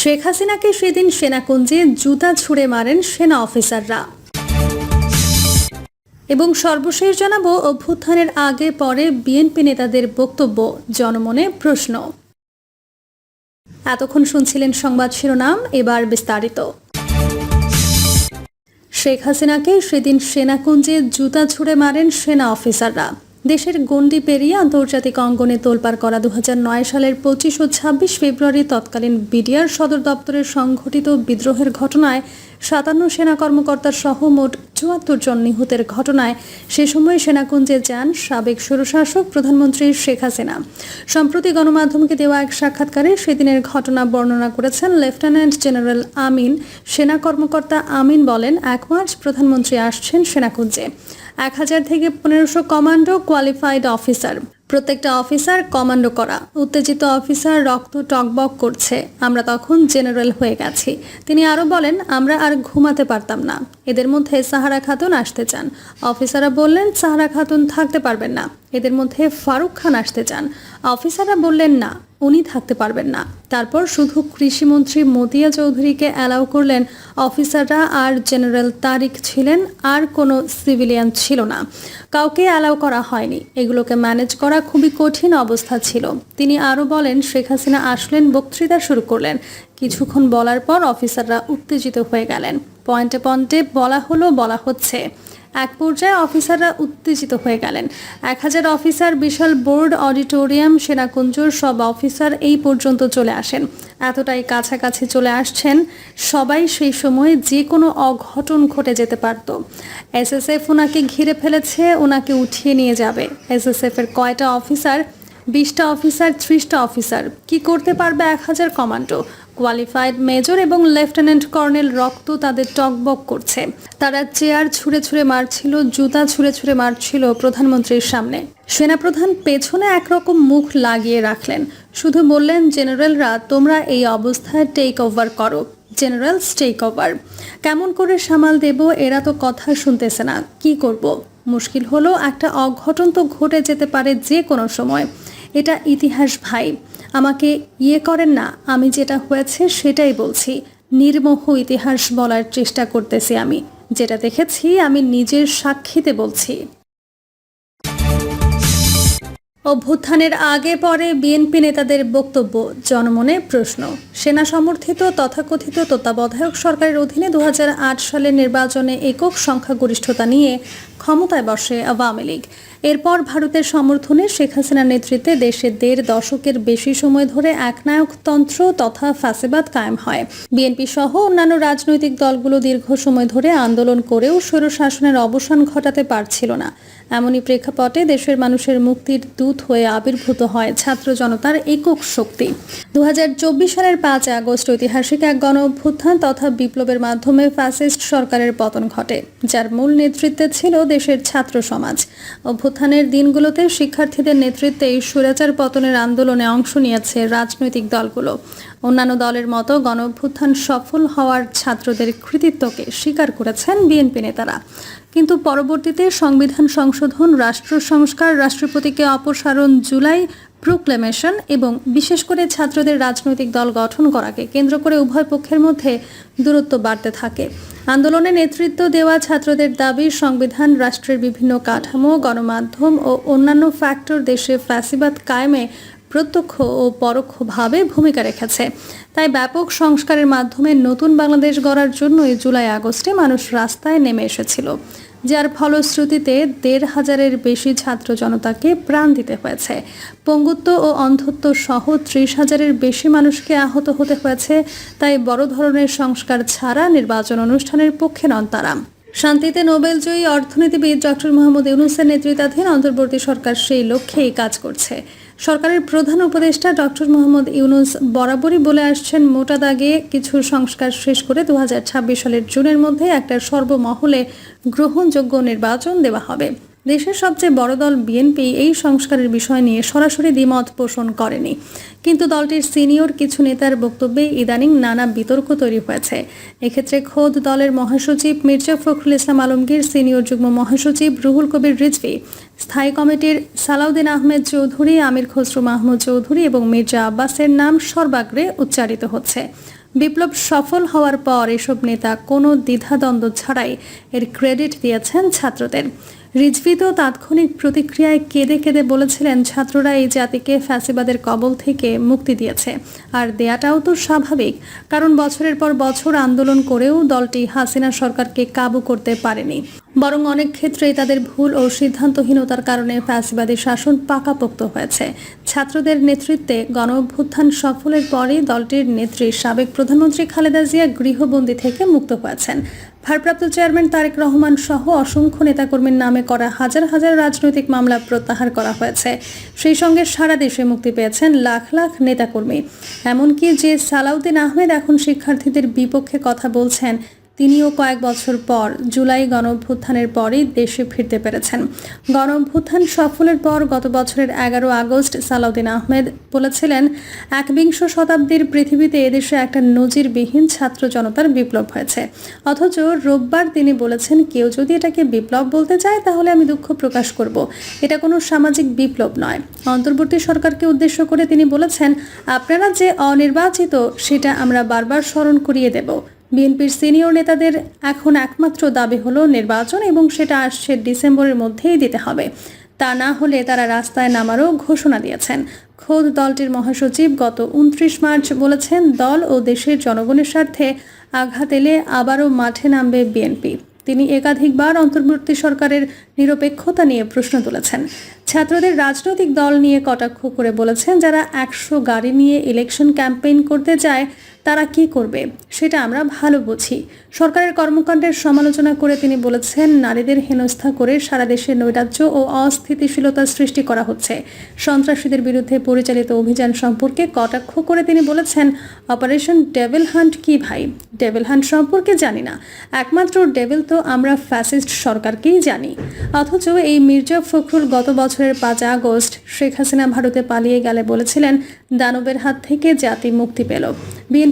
শেখ হাসিনাকে সেদিন সেনাকুঞ্জে জুতা ছুঁড়ে মারেন সেনা অফিসাররা। এবং সর্বশেষ জানাব, অভ্যুত্থানের আগে পরে বিএনপি নেতাদের বক্তব্য, জনমনে প্রশ্ন। এতক্ষণ শুনছিলেন সংবাদ শিরোনাম, এবার বিস্তারিত। শেখ হাসিনাকে সেদিন সেনাকুঞ্জে জুতা ছুঁড়ে মারেন সেনা অফিসাররা। দেশের গণ্ডি পেরিয়ে আন্তর্জাতিক অঙ্গনে তোলপাড় করা দু হাজার নয় সালের পঁচিশ ও ছাব্বিশ ফেব্রুয়ারি তৎকালীন বিডিআর সদর দপ্তরের সংঘটিত বিদ্রোহের ঘটনায় সাতান্ন সেনা কর্মকর্তার সহ মোট চুয়াত্তর জন নিহতের ঘটনায় সে সময় সেনাকুঞ্জে যান সাবেক স্বৈরশাসক প্রধানমন্ত্রী শেখ হাসিনা। সম্প্রতি গণমাধ্যমকে দেওয়া এক সাক্ষাৎকারে সেদিনের ঘটনা বর্ণনা করেছেন লেফটেন্যান্ট জেনারেল আমিন। সেনা কর্মকর্তা আমিন বলেন, এক মার্চ প্রধানমন্ত্রী আসছেন সেনাকুঞ্জে। এক হাজার থেকে পনেরোশো কমান্ডো কোয়ালিফাইড অফিসার। প্রত্যেকটা অফিসার কমান্ডো করা। উত্তেজিত অফিসার রক্ত টকবক করছে। আমরা তখন জেনারেল হয়ে গেছি। তিনি আরও বলেন, আমরা আর ঘুমাতে পারতাম না। এদের মধ্যে সাহারা খাতুন আসতে চান। অফিসাররা বললেন, সাহারা খাতুন থাকতে পারবেন না। এদের মধ্যে ফারুক খান আসতে চান। অফিসাররা বললেন, না, উনি থাকতে পারবেন না। তারপর শুধু কৃষিমন্ত্রী মতিয়া চৌধুরীকে অ্যালাউ করলেন। অফিসাররা আর জেনারেল তারিক ছিলেন, আর কোনো সিভিলিয়ান ছিল না। কাউকে অ্যালাউ করা হয়নি। এগুলোকে ম্যানেজ করা খুবই কঠিন অবস্থা ছিল। তিনি আরও বলেন, শেখ হাসিনা আসলেন, বক্তৃতা শুরু করলেন। কিছুক্ষণ বলার পর অফিসাররা উত্তেজিত হয়ে গেলেন। পয়েন্টে পয়েন্টে বলা হলো, বলা হচ্ছে। এক পর্যায়ে অফিসাররা উত্তেজিত হয়ে গেলেন। এক হাজার অফিসার, বিশাল বোর্ড, অডিটোরিয়াম, সেনাকুঞ্জর সব অফিসার এই পর্যন্ত চলে আসেন। এতটাই কাছাকাছি চলে আসছেন সবাই সেই সময়ে যে কোনো অঘটন ঘটে যেতে পারত। এসএসএফ ওনাকে ঘিরে ফেলেছে ওনাকে উঠিয়ে নিয়ে যাবে। এসএসএফ এর কয়টা অফিসার বিশটা অফিসার, ত্রিশটা অফিসার। কি করতে পারবে এক হাজার কমান্ডো? কোয়ালিফাইড মেজর এবং লেফটেন্যান্ট কর্নেল রক্ত তাদের টকবক করছে। তারা চেয়ার ছুঁড়ে ছুঁড়ে মারছিল, জুতা ছুঁড়ে ছুঁড়ে মারছিল প্রধানমন্ত্রীর সামনে। সেনাপ্রধান পেছনে একরকম মুখ লাগিয়ে রাখলেন। শুধু বললেন, জেনারেলরা, তোমরা এই অবস্থায় টেক ওভার করো। জেনারেল টেক ওভার কেমন করে সামাল দেব? এরা তো কথা শুনতেছে না। কি করব? মুশকিল হলো, একটা অঘটন তো ঘটে যেতে পারে যে কোনো সময়। এটা ইতিহাস ভাই, আমাকে ইয়ে করেন না, আমি যেটা হয়েছে সেটাই বলছি। নির্মোহ ইতিহাস বলার চেষ্টা করতেছি আমি, যেটা দেখেছি আমি নিজের সাক্ষীতে বলছি। অভ্যুত্থানের আগে পরে বিএনপি নেতাদের বক্তব্য, জনমনে প্রশ্ন। সেনা সমর্থিত তথাকথিত তত্ত্বাবধায়ক সরকারের অধীনে দু হাজার আট সালের নির্বাচনে একক সংখ্যাগরিষ্ঠতা নিয়ে ক্ষমতায় বসে আওয়ামী লীগ। এরপর ভারতের সমর্থনে শেখ হাসিনার নেতৃত্বে দেশে দেড় দশকের বেশি সময় ধরে একনায়কতন্ত্র তথা ফ্যাসিবাদ কায়েম হয়। বিএনপি সহ অন্যান্য রাজনৈতিক দলগুলো দীর্ঘ সময় ধরে আন্দোলন করেও স্বৈরশাসনের অবসান ঘটাতে পারছিল না। এমনই প্রেক্ষাপটে দেশের মানুষের মুক্তির দূত হয়ে আবির্ভূত হয় ছাত্র জনতার একক শক্তি। দু হাজার চব্বিশ সালের পাঁচ আগস্ট ঐতিহাসিক এক গণ অভ্যুত্থান তথা বিপ্লবের মাধ্যমে ফ্যাসিস্ট সরকারের পতন ঘটে, যার মূল নেতৃত্বে ছিল দেশের ছাত্র সমাজ। অভ্যুত্থানের দিনগুলোতে শিক্ষার্থীদের নেতৃত্বে এই স্বৈরাচার পতনের আন্দোলনে অংশ নিয়েছে রাজনৈতিক দলগুলো। অন্যান্য দলের মতো গণ অভ্যুত্থান সফল হওয়ার ছাত্রদের কৃতিত্বকে স্বীকার করেছেন বিএনপি নেতারা। কিন্তু পরবর্তীতে সংবিধান সংশোধন, রাষ্ট্র সংস্কার, রাষ্ট্রপতিকে অপসারণ, জুলাই প্রোক্লেমেশন এবং বিশেষ করে ছাত্রদের রাজনৈতিক দল গঠন করাকে কেন্দ্র করে উভয় পক্ষের মধ্যে দূরত্ব বাড়তে থাকে। আন্দোলনে নেতৃত্ব দেওয়া ছাত্রদের দাবি, সংবিধান, রাষ্ট্রের বিভিন্ন কাঠামো, গণমাধ্যম ও অন্যান্য ফ্যাক্টর দেশে ফ্যাসিবাদ কায়েমে প্রত্যক্ষ ও পরোক্ষভাবে ভূমিকা রেখেছে। তাই ব্যাপক সংস্কারের মাধ্যমে নতুন বাংলাদেশ গড়ার জন্যই জুলাই আগস্টে মানুষ রাস্তায় নেমে এসেছিল। যার ফলশ্রুতিতে দেড় হাজারের বেশি ছাত্র জনতাকে প্রাণ দিতে হয়েছে। পঙ্গুত্ব ও অন্ধত্ব সহ ত্রিশ হাজারের বেশি মানুষকে আহত হতে হয়েছে, তাই বড় ধরনের সংস্কার ছাড়া নির্বাচন অনুষ্ঠানের পক্ষে নন তারা। শান্তিতে নোবেলজয়ী অর্থনীতিবিদ ডক্টর মোহাম্মদ ইউনুসের নেতৃত্বাধীন অন্তর্বর্তী সরকার সেই লক্ষ্যেই কাজ করছে। সরকারের প্রধান উপদেষ্টা ডক্টর মোহাম্মদ ইউনুস বরাবরই বলে আসছেন, মোটা দাগে কিছু সংস্কার শেষ করে দু হাজার ছাব্বিশ সালের জুনের মধ্যে একটা সর্বমহলে গ্রহণযোগ্য নির্বাচন দেওয়া হবে। দেশের সবচেয়ে বড় দল বিএনপি এই সংস্কারের বিষয় নিয়ে সরাসরি দ্বিমত পোষণ করেনি। কিন্তু দলটির সিনিয়র কিছু নেতার বক্তব্যে ইদানিং নানা বিতর্ক তৈরি হয়েছে। এক্ষেত্রে খোদ দলের মহাসচিব মির্জা ফখরুল ইসলাম আলমগীর, সিনিয়র যুগ্ম মহাসচিব রুহুল কবির রিজভি, স্থায়ী কমিটির সালাউদ্দিন আহমেদ চৌধুরী, আমির খসরু মাহমুদ চৌধুরী এবং মির্জা আব্বাসের নাম সর্বাগ্রে উচ্চারিত হচ্ছে। বিপ্লব সফল হওয়ার পর এসব নেতা কোনো দ্বিধাদ্বন্দ্ব ছাড়াই এর ক্রেডিট দিয়েছেন ছাত্রদের। রিজভি তো তাৎক্ষণিক প্রতিক্রিয়ায় কেঁদে কেঁদে বলেছিলেন, ছাত্ররা এই জাতিকে ফ্যাসিবাদের কবল থেকে মুক্তি দিয়েছে। আর দেয়াটাও তো স্বাভাবিক, কারণ বছরের পর বছর আন্দোলন করেও দলটি হাসিনা সরকারকে কাবু করতে পারেনি। বরং অনেক ক্ষেত্রেই তাদের ভুল ও সিদ্ধান্তহীনতার কারণে ফ্যাসিবাদী শাসন পাকাপোক্ত হয়েছে। ছাত্রদের নেতৃত্বে গণ অভ্যুত্থান সফলের পরই দলটির নেত্রী সাবেক প্রধানমন্ত্রী খালেদা জিয়া গৃহবন্দী থেকে মুক্ত হয়েছেন। ভারপ্রাপ্ত চেয়ারম্যান তারেক রহমান সহ অসংখ্য নেতাকর্মীর নামে করা হাজার হাজার রাজনৈতিক মামলা প্রত্যাহার করা হয়েছে। সেই সঙ্গে সারা দেশে মুক্তি পেয়েছেন লাখ লাখ নেতাকর্মী। এমনকি যে সালাউদ্দিন আহমেদ এখন শিক্ষার্থীদের বিপক্ষে কথা বলছেন তিনিও কয়েক বছর পর জুলাই গণঅভ্যুত্থানের পরেই দেশে ফিরতে পেরেছেন। গণঅভ্যুত্থান সফলের পর গত বছরের এগারো আগস্ট সালাউদ্দিন আহমেদ বলেছিলেন, একবিংশ শতাব্দীর পৃথিবীতে এদেশে একটা নজিরবিহীন ছাত্র জনতার বিপ্লব হয়েছে। অথচ রোববার তিনি বলেছেন, কেউ যদি এটাকে বিপ্লব বলতে চায়, তাহলে আমি দুঃখ প্রকাশ করব। এটা কোনো সামাজিক বিপ্লব নয়। অন্তর্বর্তী সরকারকে উদ্দেশ্য করে তিনি বলেছেন, আপনারা যে অনির্বাচিত, সেটা আমরা বারবার স্মরণ করিয়ে দেব। বিএনপির সিনিয়র নেতাদের এখন একমাত্র দাবি হলো নির্বাচন এবং সেটা আসছে ডিসেম্বরের মধ্যেই দিতে হবে। তা না হলে তারা রাস্তায় নামারও ঘোষণা দিয়েছেন। খোদ দলটির মহাসচিব গত উনত্রিশ মার্চ বলেছেন, দল ও দেশের জনগণের স্বার্থে আঘাত এলে আবারও মাঠে নামবে বিএনপি। তিনি একাধিকবার অন্তর্বর্তী সরকারের নিরপেক্ষতা নিয়ে প্রশ্ন তুলেছেন। ছাত্রদের রাজনৈতিক দল নিয়ে কটাক্ষ করে বলেছেন, যারা একশো গাড়ি নিয়ে ইলেকশন ক্যাম্পেইন করতে যায় তারা কি করবে, সেটা আমরা ভালো বুঝি। সরকারের কর্মকাণ্ডের সমালোচনা করে তিনি বলেছেন, নারীদের হেনস্থা করে সারা দেশে নৈরাজ্য ও অস্থিতিশীলতা সৃষ্টি করা হচ্ছে। সন্ত্রাসীদের বিরুদ্ধে পরিচালিত অভিযান সম্পর্কে কটাক্ষ করে তিনি বলেছেন, অপারেশন ডেভিল হান্ট কি ভাই? ডেভিল হান্ট সম্পর্কে জানি না। একমাত্র ডেভিল তো আমরা ফ্যাসিস্ট সরকারকেই জানি। অথচ এই মির্জা ফখরুল গত বছরের পাঁচ আগস্ট শেখ হাসিনা ভারতে পালিয়ে গেলে বলেছিলেন, দানবের হাত থেকে জাতি মুক্তি পেল।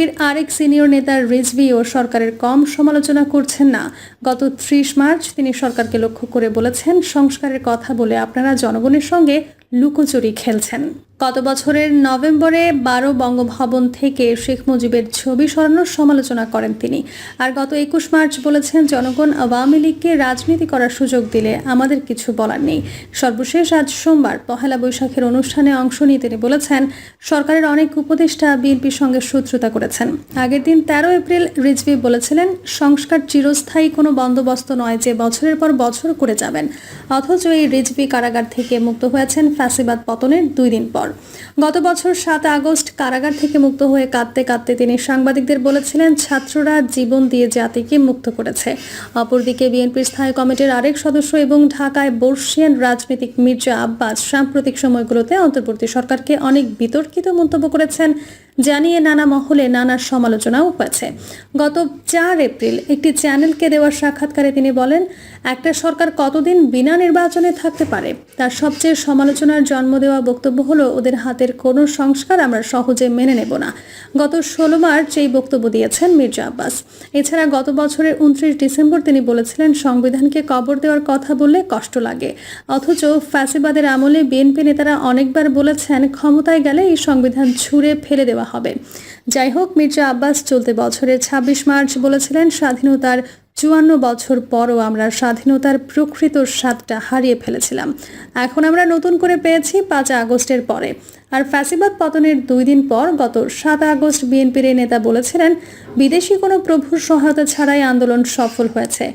বিএনপির আরেক সিনিয়র নেতা রিজভি ও সরকারের কম সমালোচনা করছেন না। গত ত্রিশ মার্চ তিনি সরকারকে লক্ষ্য করে বলেছেন, সংস্কারের কথা বলে আপনারা জনগণের সঙ্গে লুকোচুরি খেলছেন। গত বছরের নভেম্বরে বারো বঙ্গভবন থেকে শেখ মুজিবের ছবি সরানোর সমালোচনা করেন তিনি। আর গত একুশ মার্চ বলেছেন, জনগণ আওয়ামী লীগকে রাজনীতি করার সুযোগ দিলে আমাদের কিছু বলার নেই। সর্বশেষ আজ সোমবার পহেলা বৈশাখের অনুষ্ঠানে অংশ নিয়ে তিনি বলেছেন, সরকারের অনেক উপদেষ্টা বিএনপির সঙ্গে শত্রুতা করেছেন। আগের দিন তেরো এপ্রিল রিজভি বলেছিলেন, সংস্কার চিরস্থায়ী কোনো বন্দোবস্ত নয় যে বছরের পর বছর করে যাবেন। অথচ এই রিজভি কারাগার থেকে মুক্ত হয়েছেন ফ্যাসিবাদ পতনের দুই দিন পর। গত বছর সাত আগস্ট কারাগার থেকে মুক্ত হয়ে কাঁদতে কাঁদতে তিনি সাংবাদিকদের বলেছিলেন, ছাত্ররা জীবন দিয়ে জাতিকে মুক্ত করেছে। অপরদিকে বিএনপির স্থায়ী কমিটির আরেক সদস্য এবং ঢাকায় বর্ষিয়ান রাজনৈতিক মির্জা আব্বাস সাম্প্রতিক সময়গুলোতে অন্তর্বর্তী সরকারকে অনেক বিতর্কিত মন্তব্য করেছেন। জানিয়ে নানা মহলে নানা সমালোচনাও হয়েছে। গত চার এপ্রিল একটি চ্যানেলকে দেওয়া সাক্ষাৎকারে তিনি বলেন, একটা সরকার কতদিন বিনা নির্বাচনে থাকতে পারে? তার সবচেয়ে সমালোচনার জন্ম দেওয়া বক্তব্য হলো, ওদের হাতের কোনো সংস্কার আমরা সহজে মেনে নেব না। গত ষোলো মার্চ এই বক্তব্য দিয়েছেন মির্জা আব্বাস। এছাড়া গত বছরের উনত্রিশ ডিসেম্বর তিনি বলেছিলেন, সংবিধানকে কবর দেওয়ার কথা বললে কষ্ট লাগে। অথচ ফ্যাসিবাদের আমলে বিএনপি নেতারা অনেকবার বলেছেন, ক্ষমতায় গেলে এই সংবিধান ছুঁড়ে ফেলে দেওয়া হবে। যাই হোক মির্জা আব্বাস চলতি বছরের ছাব্বিশ মার্চ বলেছিলেন, স্বাধীনতার চুয়ান্ন বছর পরও আমরা স্বাধীনতার প্রকৃত স্বাদটা হারিয়ে ফেলেছিলাম। এখন আমরা নতুন করে পেয়েছি পাঁচ আগস্টের পরে। আর ফ্যাসিবাদ পতনের দুই দিন পর গত সাত আগস্ট বিএনপির এই নেতা বলেছিলেন, বিদেশি কোনো প্রভুর সহায়তা ছাড়াই আন্দোলন সফল হয়েছে।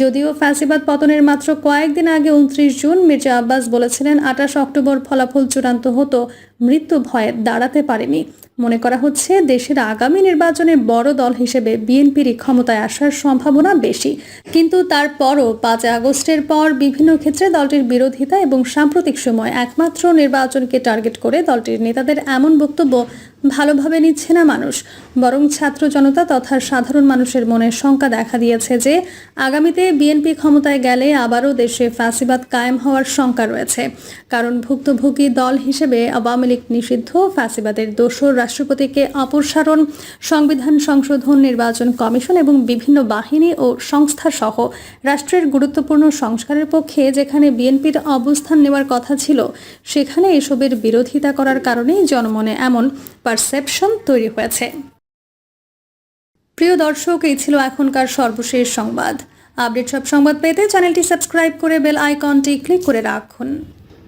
যদিও ফ্যাসিবাদ পতনের মাত্র কয়েকদিন আগে উনত্রিশ জুন মির্জা আব্বাস বলেছিলেন, আঠাশ অক্টোবর ফলাফল চূড়ান্ত হতো মৃত্যু ভয়ে দাঁড়াতে পারেনি। মনে করা হচ্ছে দেশের আগামী নির্বাচনে বড় দল হিসেবে বিএনপির ক্ষমতায় আসার সম্ভাবনা বেশি। কিন্তু তারপরও পাঁচ আগস্টের পর বিভিন্ন ক্ষেত্রে দলটির বিরোধিতা এবং সাম্প্রতিক সময় একমাত্র নির্বাচনকে টার্গেট করে দলটির নেতাদের এমন বক্তব্য ভালোভাবে নিচ্ছে না মানুষ। বরং ছাত্র জনতা তথা সাধারণ মানুষের মনে শঙ্কা দেখা দিয়েছে যে আগামীতে বিএনপি ক্ষমতায় গেলে আবারও দেশে ফ্যাসিবাদ কায়েম হওয়ার শঙ্কা রয়েছে। কারণ ভুক্তভোগী দল হিসেবে আওয়ামী লীগ নিষিদ্ধ, ফ্যাসিবাদের দোসর রাষ্ট্রপতিকে অপসারণ, সংবিধান সংশোধন, নির্বাচন কমিশন এবং বিভিন্ন বাহিনী ও সংস্থা সহ রাষ্ট্রের গুরুত্বপূর্ণ সংস্কারের পক্ষে যেখানে বিএনপির অবস্থান নেওয়ার কথা ছিল, সেখানে এসবের বিরোধিতা করার কারণেই জনমনে এমন পারসেপশন তৈরি হয়েছে। প্রিয় দর্শক, এই ছিল এখনকার সর্বশেষ সংবাদ। আপডেট সব সংবাদ পেতে চ্যানেলটি সাবস্ক্রাইব করে বেল আইকনটি ক্লিক করে রাখুন।